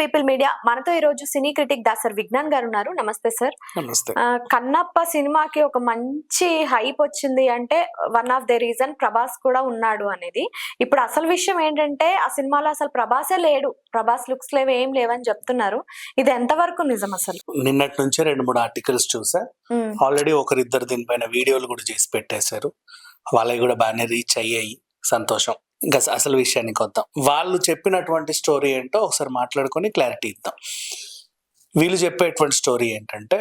People media. మనతో ఈ రోజు సినీ క్రిటిక్ దాసర్ విజ్ఞాన్ గారు ఉన్నారు. నమస్తే సార్. నమస్తే. కన్నప్ప సినిమాకి ఒక మంచి హైప్ వచ్చింది అంటే one of the reason Prabhas కూడా ఉన్నాడు అనేది. ఇప్పుడు అసలు విషయం ఏంటంటే ఆ సినిమాలో అసలు ప్రభాసే లేడు. ప్రభాస్ లుక్స్ లేవు ఏం లేవని చెప్తున్నారు. ఇది ఎంతవరకు నిజం అసలు? నిన్నటి నుంచే రెండు మూడు ఆర్టికల్స్ చూసా. ఆల్రెడీ ఒకరిద్దరు దీనిపైన వీడియోలు కూడా చేసి పెట్టేశారు. వాళ్ళవి కూడా బాగానే రీచ్ అయ్యాయి. సంతోషం. ఇంకా అస- అసలు విషయానికి వద్దాం. వాళ్ళు చెప్పినటువంటి స్టోరీ ఏంటో ఒకసారి మాట్లాడుకొని క్లారిటీ ఇద్దాం. వీళ్ళు చెప్పేటువంటి స్టోరీ ఏంటంటే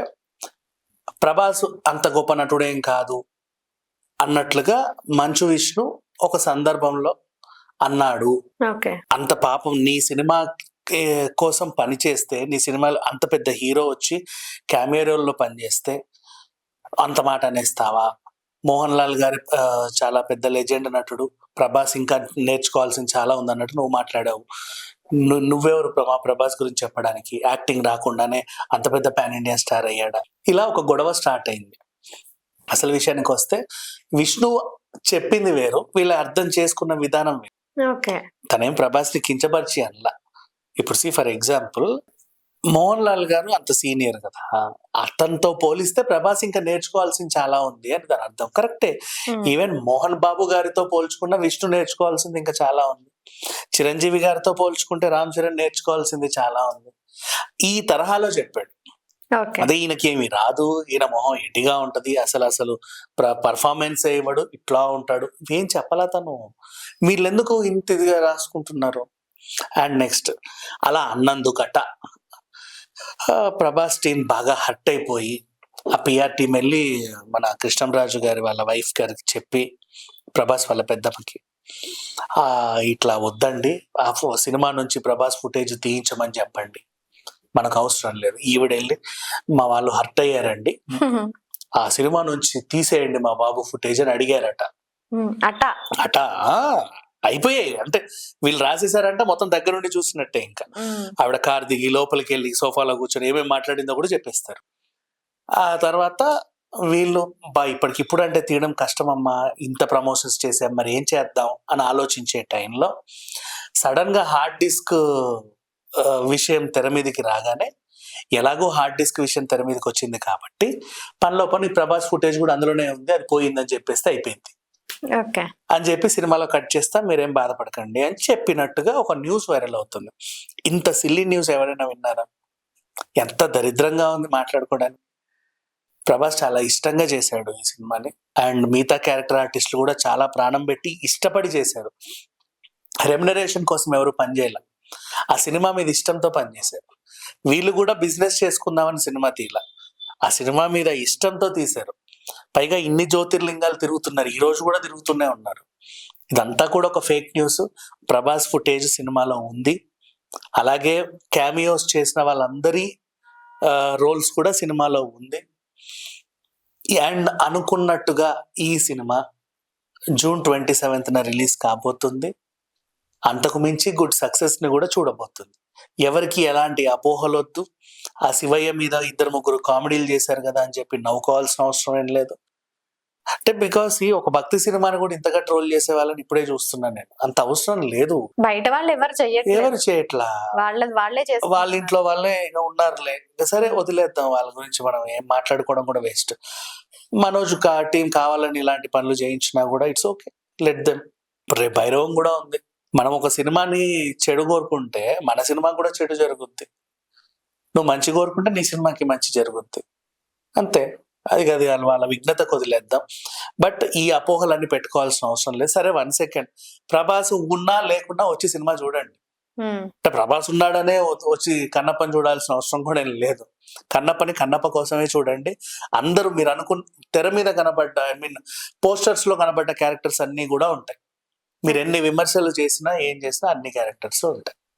ప్రభాస్ అంత గొప్ప నటుడేం కాదు అన్నట్లుగా మంచు విష్ణు ఒక సందర్భంలో అన్నాడు ఓకే. అంత పాపం నీ సినిమా కోసం పని చేస్తే నీ సినిమాలో అంత పెద్ద హీరో వచ్చి కెమెరోల్లో పనిచేస్తే అంత మాట అనేస్తావా? మోహన్ లాల్ గారి చాలా పెద్ద లెజెండ్ నటుడు. ప్రభాస్ ఇంకా నేర్చుకోవాల్సింది చాలా ఉందన్నట్టు నువ్వు మాట్లాడావు. నువ్వెవరు ప్రభా ప్రభాస్ గురించి చెప్పడానికి? యాక్టింగ్ రాకుండానే అంత పెద్ద పాన్ ఇండియా స్టార్ అయ్యాడా? ఇలా ఒక గొడవ స్టార్ట్ అయింది. అసలు విషయానికి వస్తే విష్ణు చెప్పింది వేరు వీళ్ళు అర్థం చేసుకున్న విధానం వేరు. తనేం ప్రభాస్ని కించపరిచి అనలా. ఇప్పుడు see for example Mohan Lal గారు అంత సీనియర్ కదా. అతనితో పోలిస్తే ప్రభాస్ ఇంకా నేర్చుకోవాల్సింది చాలా ఉంది అని దాని అర్థం. కరెక్టే. ఈవెన్ మోహన్ బాబు గారితో పోల్చుకున్న విష్ణు నేర్చుకోవాల్సింది ఇంకా చాలా ఉంది. చిరంజీవి గారితో పోల్చుకుంటే రామ్ చరణ్ నేర్చుకోవాల్సింది చాలా ఉంది. ఈ తరహాలో చెప్పాడు. అదే ఈయనకి ఏమి రాదు. ఈయన మొహం ఎడిగా ఉంటది. అసలు అసలు పర్ఫార్మెన్స్ ఇవ్వడు. ఇట్లా ఉంటాడు. ఏం చెప్పాలా తను? వీళ్ళెందుకు ఇంత ఇదిగా రాసుకుంటున్నారు? అండ్ నెక్స్ట్ అలా అన్నందుకట. ప్రభాస్ టీం బాగా హర్ట్ అయిపోయి ఆ పిఆర్ టీం వెళ్ళి మన కృష్ణంరాజు గారి వాళ్ళ వైఫ్ గారికి చెప్పి ప్రభాస్ వాళ్ళ పెద్దమ్మకి ఆ ఇట్లా వద్దండి. ఆ సినిమా నుంచి ప్రభాస్ ఫుటేజ్ తీయించమని చెప్పండి. మనకు అవసరం లేదు. ఈవిడ వెళ్ళి మా వాళ్ళు హర్ట్ అయ్యారండి. ఆ సినిమా నుంచి తీసేయండి మా బాబు ఫుటేజ్ అని అడిగారట. అట ఆ, అయిపోయాయి. అంటే వీళ్ళు రాసేసారంటే మొత్తం దగ్గర నుండి చూసినట్టే ఇంకా. ఆవిడ కార్ దిగి లోపలికి వెళ్ళి సోఫాలో కూర్చొని ఏమేమి మాట్లాడిందో కూడా చెప్పేస్తారు. ఆ తర్వాత వీళ్ళు బా ఇప్పటికిప్పుడు అంటే తీయడం కష్టమమ్మా ఇంత ప్రమోషన్స్ చేసాం మరి ఏం చేద్దాం? అని ఆలోచించే టైంలో సడన్గా హార్డ్ డిస్క్ విషయం తెర మీదకి రాగానే ఎలాగో హార్డ్ డిస్క్ విషయం తెర మీదకి వచ్చింది కాబట్టి పనిలో పని ప్రభాస్ ఫుటేజ్ కూడా అందులోనే ఉంది అది పోయిందని చెప్పేస్తే అయిపోయింది. అని చెప్పి సినిమాలో కట్ చేస్తా మీరేం బాధపడకండి అని చెప్పినట్టుగా ఒక న్యూస్ వైరల్ అవుతుంది. ఇంత సిల్లీ న్యూస్ ఎవరైనా విన్నారా? ఎంత దరిద్రంగా ఉంది మాట్లాడుకోవడానికి. ప్రభాస్ చాలా ఇష్టంగా చేశాడు ఈ సినిమాని. అండ్ మిగతా క్యారెక్టర్ ఆర్టిస్టులు కూడా చాలా ప్రాణం పెట్టి ఇష్టపడి చేశారు. రెమ్యునరేషన్ కోసం ఎవరు పనిచేయాల ఆ సినిమా మీద ఇష్టంతో పనిచేశారు వీళ్ళు కూడా బిజినెస్ చేసుకుందామని సినిమా తీయాల. ఆ సినిమా మీద ఇష్టంతో తీశారు. పైగా ఇన్ని జ్యోతిర్లింగాలు తిరుగుతున్నారు. ఈ రోజు కూడా తిరుగుతూనే ఉన్నారు. ఇదంతా కూడా ఒక ఫేక్ న్యూస్. ప్రభాస్ ఫుటేజ్ సినిమాలో ఉంది. అలాగే క్యామియోస్ చేసిన వాళ్ళందరి రోల్స్ కూడా సినిమాలో ఉంది. అండ్ అనుకున్నట్టుగా ఈ సినిమా జూన్ ట్వంటీ సెవెంత్న రిలీజ్ కాబోతుంది. అంతకు మించి గుడ్ సక్సెస్ని కూడా చూడబోతుంది. ఎవరికి ఎలాంటి అపోహలొద్దు. ఆ శివయ్య మీద ఇద్దరు ముగ్గురు కామెడీలు చేశారు కదా అని చెప్పి నవ్వుకోవాల్సిన అవసరం ఏం లేదు. అంటే బికాస్ ఈ ఒక భక్తి సినిమాని కూడా ఇంతగా ట్రోల్ చేసే వాళ్ళని ఇప్పుడే చూస్తున్నాను నేను. అంత అవసరం లేదు. బయట వాళ్ళు ఎవరు ఎవరు చేయట్లా? వాళ్ళ వాళ్ళే వాళ్ళ ఇంట్లో వాళ్ళే ఉన్నారులే. సరే వదిలేద్దాం వాళ్ళ గురించి మనం ఏం మాట్లాడుకోవడం కూడా వేస్ట్ మనోజ్ కా టీం కావాలని ఇలాంటి పనులు చేయించినా కూడా ఇట్స్ ఓకే లెట్ దెమ్ రే భైరవం కూడా ఉంది. మనం ఒక సినిమాని చెడు కోరుకుంటే మన సినిమా కూడా చెడు జరుగుద్ది. నువ్వు మంచి కోరుకుంటే నీ సినిమాకి మంచి జరుగుద్ది. అంతే. అది కాదు వాళ్ళ వాళ్ళ విఘ్నత వదిలేద్దాం. బట్ ఈ అపోహలన్నీ పెట్టుకోవాల్సిన అవసరం లేదు. సరే వన్ సెకండ్. ప్రభాస్ ఉన్నా లేకున్నా వచ్చి సినిమా చూడండి. అంటే ప్రభాస్ ఉన్నాడనే వచ్చి కన్నప్పని చూడాల్సిన అవసరం కూడా ఏం లేదు. కన్నప్పని కన్నప్ప కోసమే చూడండి. అందరూ మీరు అనుకున్న తెర మీద కనబడ్డ ఐ మీన్ పోస్టర్స్లో కనబడ్డ క్యారెక్టర్స్ అన్ని కూడా ఉంటాయి. మీరు ఎన్ని విమర్శలు చేసినా ఏం చేసినా అన్ని క్యారెక్టర్స్ ఉంటాయి.